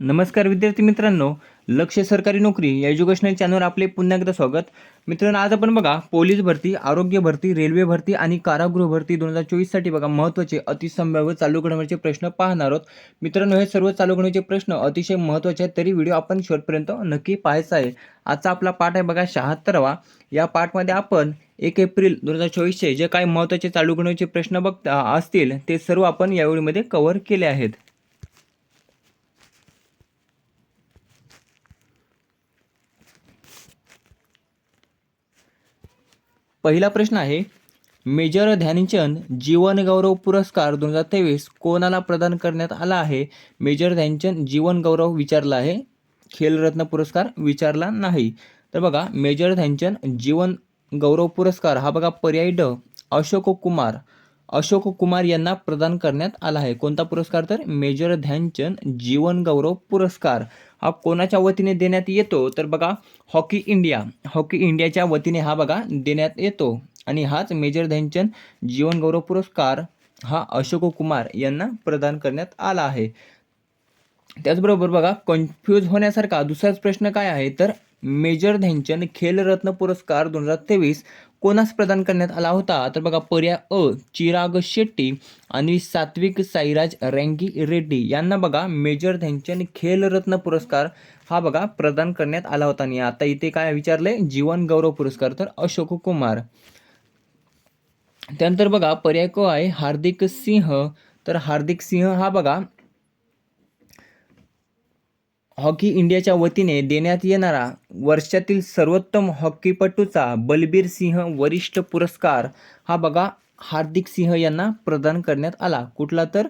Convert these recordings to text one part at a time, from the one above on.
नमस्कार विद्यार्थी मित्रांनो लक्ष सरकारी नोकरी या एज्युकेशनल चॅनलवर आपले पुन्हा एकदा स्वागत. मित्रांनो आज आपण बघा पोलीस भरती आरोग्य भरती रेल्वे भरती आणि कारागृह भरती दोन हजार चोवीससाठी बघा महत्त्वाचे अतिसंभाव्य चालू घडवण्याचे प्रश्न पाहणार आहोत. मित्रांनो हे सर्व चालू घडवण्याचे प्रश्न अतिशय महत्त्वाचे आहेत तरी व्हिडिओ आपण शेवटपर्यंत नक्की पाहायचा आहे. आजचा आपला पाठ आहे बघा शहात्तरावा. या पाठमध्ये आपण एक एप्रिल दोन हजार चोवीसचे जे काही महत्त्वाचे चालू घडवण्याचे प्रश्न बघता असतील ते सर्व आपण या कव्हर केले आहेत. पहिला प्रश्न आहे मेजर ध्यानचंद जीवन गौरव पुरस्कार दोन हजार तेवीस कोणाला प्रदान करण्यात आला आहे? मेजर ध्यानचंद जीवन गौरव विचारला आहे खेलरत्न पुरस्कार विचारला नाही. तर बघा मेजर ध्यानचंद जीवन गौरव पुरस्कार हा बघा पर्याय ड अशोक कुमार अशोक कुमार यांना प्रदान करण्यात आला आहे. कोणता पुरस्कार तर? मेजर ध्यानचंद जीवन गौरव पुरस्कार. हा कोणाच्या वतीने देण्यात येतो? तर बघा हॉकी इंडिया. हॉकी इंडियाच्या वतीने हा बघा देण्यात येतो. आणि हाच मेजर ध्यानचंद जीवन गौरव पुरस्कार हा अशोक कुमार यांना प्रदान करण्यात आला आहे. त्याचबरोबर बघा कन्फ्यूज होण्यासारखा दुसराच प्रश्न काय आहे? तर मेजर ध्यानचंद खेलरत्न पुरस्कार दोन हजार तेवीस कोणास प्रदान करण्यात आला होता? तर बघा पर्याय अ चिराग शेट्टी आणि सात्विक साईराज रँगी रेड्डी यांना बघा मेजर ध्यानचंद खेलरत्न पुरस्कार हा बघा प्रदान करण्यात आला होता. आणि आता इथे काय विचारले जीवन गौरव पुरस्कार. तर अशोक कुमार. त्यानंतर बघा पर्याय क आहे हार्दिक सिंह. तर हार्दिक सिंह हा बघा हॉकी इंडियाच्या वतीने देण्यात येणारा वर्षातील सर्वोत्तम हॉकीपटूचा बलबीर सिंह वरिष्ठ पुरस्कार हा बघा हार्दिक सिंह यांना प्रदान करण्यात आला. कुठला तर?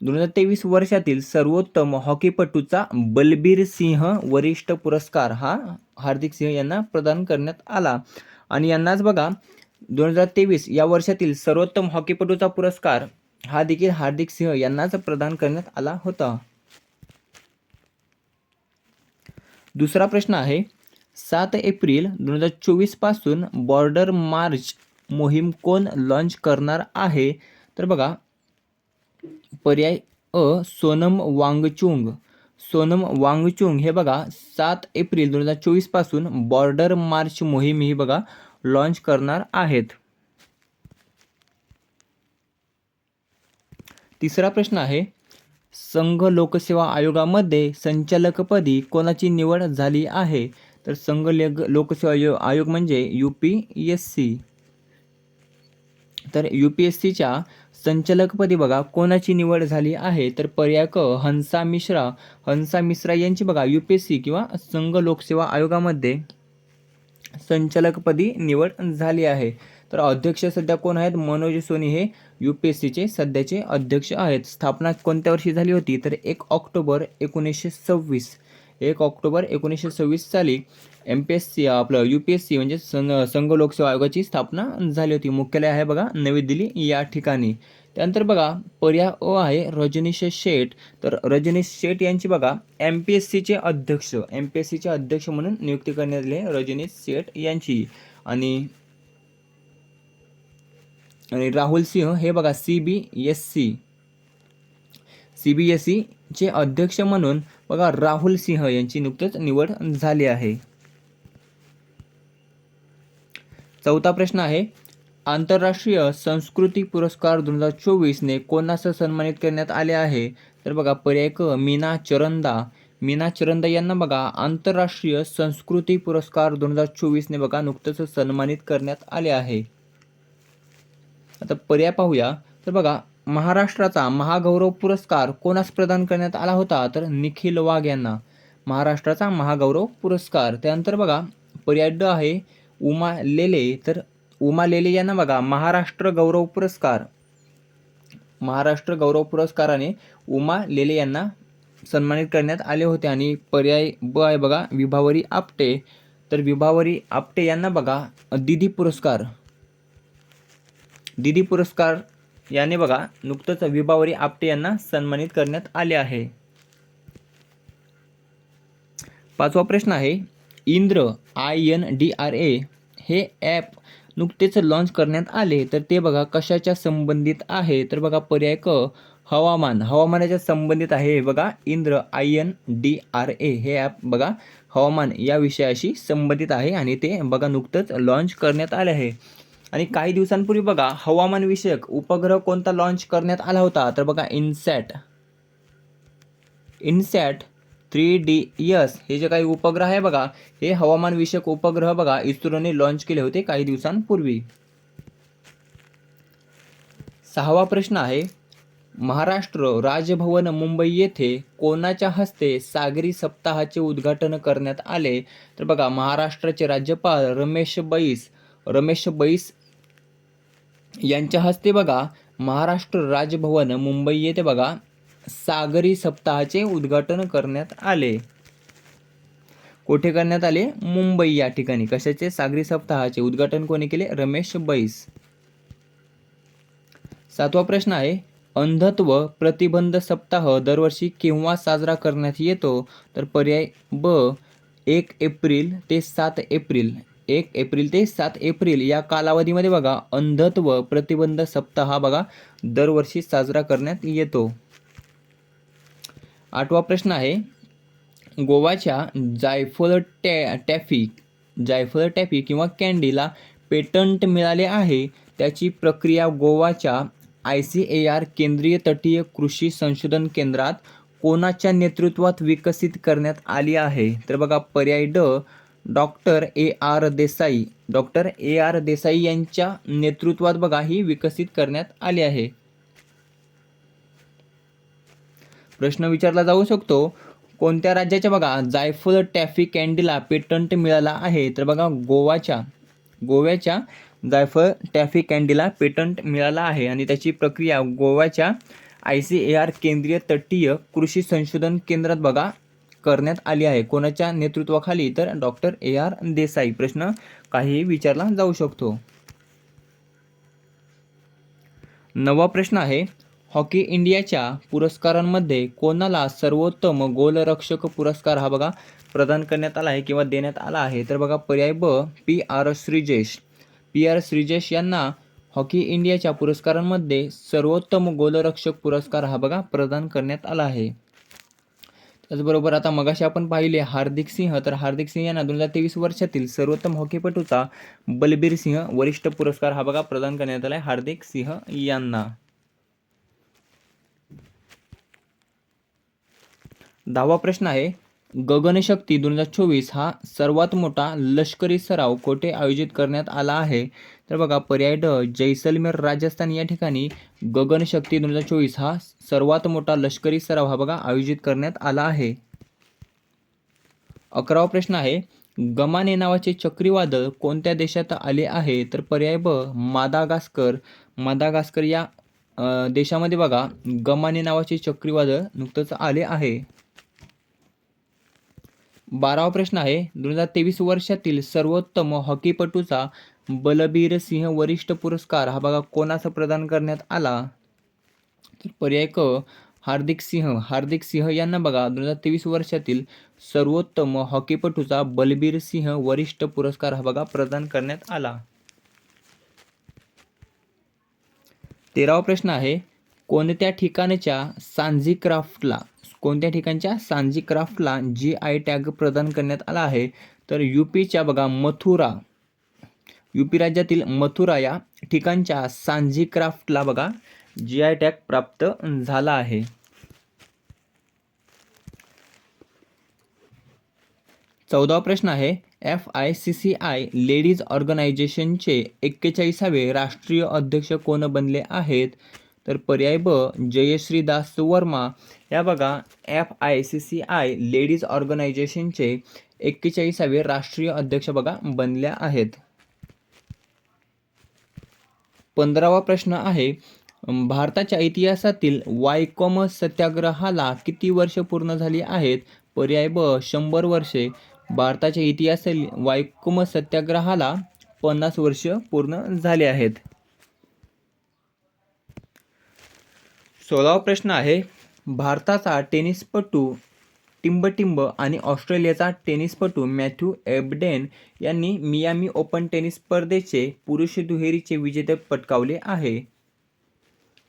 दोन हजार तेवीस वर्षातील सर्वोत्तम हॉकीपटूचा बलबीर सिंह वरिष्ठ पुरस्कार हा हार्दिक सिंह यांना प्रदान करण्यात आला. आणि यांनाच बघा दोन हजार तेवीस या वर्षातील सर्वोत्तम हॉकीपटूचा पुरस्कार हा देखील हार्दिक सिंह यांनाच प्रदान करण्यात आला होता. दुसरा प्रश्न आहे सात एप्रिल दोन हजार चोवीसपासून बॉर्डर मार्च मोहीम कोण लॉन्च करणार आहे? तर बघा पर्याय अ सोनम वांगचुंग. सोनम वांगचुंग हे बघा सात एप्रिल दोन हजार चोवीसपासून बॉर्डर मार्च मोहीम ही बघा लॉन्च करणार आहेत. तिसरा प्रश्न आहे संघ लोकसेवा आयोगामध्ये संचालकपदी कोणाची निवड झाली आहे? तर संघ लेग लोकसेवा आयो आयोग म्हणजे यू पी एस सी. तर यू पी एस सीच्या संचालकपदी बघा कोणाची निवड झाली आहे? तर पर्याय क हंसा मिश्रा हंसा मिश्रा यांची बघा यू पी एस सी किंवा संघ लोकसेवा आयोगामध्ये संचालकपदी निवड झाली आहे. तर अध्यक्ष सध्या कोण आहेत? मनोज सोनी हे यू पी एस सीचे सध्याचे अध्यक्ष आहेत. स्थापना कोणत्या वर्षी झाली होती? तर एक ऑक्टोबर एकोणीसशे सव्वीस. एक ऑक्टोबर एकोणीसशे सव्वीस साली एम पी एस सी आपलं यू पी एस सी म्हणजे संघ संघ लोकसेवा आयोगाची स्थापना झाली होती. मुख्यालय आहे बघा नवी दिल्ली या ठिकाणी. त्यानंतर बघा पर्याय ओ आहे रजनीश शेठ. तर रजनीश शेठ यांची बघा एम पी एस सीचे अध्यक्ष एम पी एस सीचे अध्यक्ष म्हणून नियुक्ती करण्यात आली रजनीश शेठ यांची. आणि आणि राहुल सिंह हे बघा C B S C C B S सीचे अध्यक्ष म्हणून बघा राहुल सिंह यांची नुकतीच निवड झाली आहे. चौथा प्रश्न आहे आंतरराष्ट्रीय संस्कृती पुरस्कार दोन हजार चोवीसने कोणासं सन्मानित करण्यात आले आहे? तर बघा पर्याय क मीना चरंदा. मीना चरंदा यांना बघा आंतरराष्ट्रीय संस्कृती पुरस्कार दोन हजार चोवीसने बघा नुकतंच सन्मानित करण्यात आले आहे. आता पर्याय पाहूया. तर बघा महाराष्ट्राचा महागौरव पुरस्कार कोणास प्रदान करण्यात आला होता? तर निखिल वाघ यांना. महाराष्ट्राचा महागौरव पुरस्कार. त्यानंतर बघा पर्याय ड आहे उमा लेले. तर उमा लेले यांना बघा महाराष्ट्र गौरव पुरस्कार. महाराष्ट्र गौरव पुरस्काराने उमा लेले यांना सन्मानित करण्यात आले होते. आणि पर्याय ब आहे बघा विभावरी आपटे. तर विभावरी आपटे यांना बघा दिदी पुरस्कार. दिदी पुरस्कार याने बघा नुकतंच विभावरी आपटे यांना सन्मानित करण्यात आले आहे. पाचवा प्रश्न आहे Indra I N D R A हे ॲप नुकतेच लॉन्च करण्यात आले तर ते बघा कशाच्या संबंधित आहे? तर बघा पर्याय क हवामान. हवामानाच्या संबंधित आहे बघा Indra I N D R A हे ॲप बघा हवामान या विषयाशी संबंधित आहे आणि ते बघा नुकतंच लॉन्च करण्यात आले आहे. आणि काही दिवसांपूर्वी बघा हवामान विषयक उपग्रह कोणता लॉन्च करण्यात आला होता? तर बघा INSAT INSAT three D S हे जे काही उपग्रह आहे बघा हे हवामान विषयक उपग्रह बघा इस्रोने लॉन्च केले होते काही दिवसांपूर्वी. सहावा प्रश्न आहे महाराष्ट्र राजभवन मुंबई येथे कोणाच्या हस्ते सागरी सप्ताहाचे उद्घाटन करण्यात आले? तर बघा महाराष्ट्राचे राज्यपाल रमेश बैस रमेश बैस यांच्या हस्ते बघा महाराष्ट्र राजभवन मुंबई येथे बघा सागरी सप्ताहाचे उद्घाटन करण्यात आले. कुठे करण्यात आले? मुंबई या ठिकाणी. कशाचे? सागरी सप्ताहाचे. उद्घाटन कोणी केले? रमेश बैस. सातवा प्रश्न आहे अंधत्व प्रतिबंध सप्ताह दरवर्षी केव्हा साजरा करण्यात येतो? तर पर्याय ब एक एप्रिल ते सात एप्रिल. एक एप्रिल ते सात एप्रिल या कालावधीमध्ये बघा अंधत्व प्रतिबंध सप्ताह हा बघा दरवर्षी साजरा करण्यात येतो. आठवा प्रश्न आहे गोवाच्या जायफळ टॅ टॅफी जायफळ टॅफी किंवा कॅन्डीला पेटंट मिळाले आहे. त्याची प्रक्रिया गोवाच्या आय सी ए आर केंद्रीय तटीय कृषी संशोधन केंद्रात कोणाच्या नेतृत्वात विकसित करण्यात आली आहे? तर बघा पर्याय ड doctor A R Desai. Doctor A R Desai यांच्या नेतृत्वात बघा ही विकसित करण्यात आली आहे. प्रश्न विचारला जाऊ शकतो कोणत्या राज्याच्या बघा जायफळ टॅफी कॅन्डीला पेटंट मिळाला आहे? तर बघा गोवाच्या गोव्याच्या जायफळ टॅफी कॅन्डीला पेटंट मिळाला आहे आणि त्याची प्रक्रिया गोव्याच्या आय सी ए आर केंद्रीय तटीय कृषी संशोधन केंद्रात बघा करण्यात आली आहे. कोणाच्या नेतृत्वाखाली तर डॉक्टर ए आर देसाई प्रश्न काहीही विचारला जाऊ शकतो. नवा प्रश्न आहे हॉकी इंडियाच्या पुरस्कारांमध्ये कोणाला सर्वोत्तम गोलरक्षक पुरस्कार हा बघा प्रदान करण्यात आला आहे किंवा देण्यात आला आहे. तर बघा पर्याय ब P R Sreejesh. P R Sreejesh यांना हॉकी इंडियाच्या पुरस्कारांमध्ये सर्वोत्तम गोलरक्षक पुरस्कार हा बघा प्रदान करण्यात आला आहे. त्याचबरोबर आता मगाशी आपण पाहिले हार्दिक सिंह तर हार्दिक सिंह यांना दोन हजार तेवीस वर्षातील सर्वोत्तम हॉकीपटूचा बलबीर सिंह वरिष्ठ पुरस्कार हा बघा प्रदान करण्यात आला आहे हार्दिक सिंह यांना. दहावा प्रश्न आहे गगनशक्ती दोन हजार चोवीस हा सर्वात मोठा लष्करी सराव कोठे आयोजित करण्यात आला आहे? तर बघा पर्याय ड जैसलमेर राजस्थान या ठिकाणी गगनशक्ती दोन हजार चोवीस हा सर्वात मोठा लष्करी सराव हा बघा आयोजित करण्यात आला आहे. अकरावा प्रश्न आहे गमाने नावाचे चक्रीवादळ कोणत्या देशात आले आहे? तर पर्याय ब मादागास्कर. मादागास्कर या देशामध्ये बघा गमाने नावाचे चक्रीवादळ नुकतंच आले आहे. बारावा प्रश्न आहे. दोन हजार तेवीस वर्षातील सर्वोत्तम हॉकीपटूचा बलबीर सिंह वरिष्ठ पुरस्कार हा बघा कोणाचा प्रदान करण्यात आला? तर पर्याय क हार्दिक सिंह. हार्दिक सिंह यांना बघा दोन हजार तेवीस वर्षातील सर्वोत्तम हॉकीपटूचा बलबीर सिंह वरिष्ठ पुरस्कार हा बघा प्रदान करण्यात आला. तेरावा प्रश्न आहे कोणत्या ठिकाणच्या सांझी क्राफ्टला कोणत्या ठिकाणच्या? सांझी क्राफ्टला जी आय टॅग प्रदान करण्यात आला आहे. तर यूपीच्या बघा मथुरा. यूपी राज्यातील मथुरा या ठिकाणच्या सांझी क्राफ्टला बघा जी आय टॅग प्राप्त झाला आहे. चौदावा प्रश्न आहे F I C C I ladies ऑर्गनायझेशनचे एक्केचाळीसावे राष्ट्रीय अध्यक्ष कोण बनले आहेत? तर पर्याय ब जयश्री दास सुवर्मा या बघा F I C C I ladies ऑर्गनायझेशनचे एक्केचाळीसावे राष्ट्रीय अध्यक्ष बघा बनल्या आहेत. पंधरावा प्रश्न आहे भारताच्या इतिहासातील वायकॉम सत्याग्रहाला किती वर्ष पूर्ण झाली आहेत? पर्याय ब शंभर वर्षे. भारताच्या इतिहासातील वायकॉम सत्याग्रहाला पन्नास वर्ष पूर्ण झाले आहेत. सोळावा प्रश्न आहे भारताचा टेनिसपटू टिंबटिंब आणि ऑस्ट्रेलियाचा टेनिसपटू मॅथ्यू एबडेन यांनी मियामी ओपन टेनिस स्पर्धेचे पुरुष दुहेरीचे विजेते पटकावले आहे.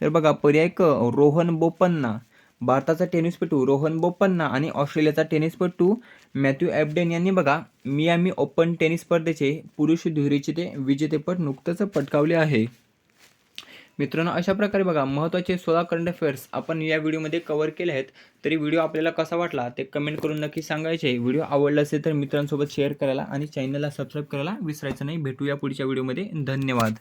तर बघा पर्याय क रोहन बोपन्ना. भारताचा टेनिसपटू रोहन बोपन्ना आणि ऑस्ट्रेलियाचा टेनिसपटू मॅथ्यू ॲबडेन यांनी बघा मियामी ओपन टेनिस स्पर्धेचे पुरुष दुहेरीचे ते विजेतेपद नुकतंच पटकावले आहे. मित्रांनो अशा प्रकारे बघा महत्त्वाचे सोळा करंट अफेअर्स आपण या व्हिडिओमध्ये कव्हर केले आहेत. तरी व्हिडिओ आपल्याला कसा वाटला ते कमेंट करून नक्की सांगायचे व्हिडिओ आवडला असेल तर मित्रांसोबत शेअर करायला आणि चॅनलला सबस्क्राईब करायला विसरायचं नाही. भेटूया पुढच्या व्हिडिओमध्ये. धन्यवाद.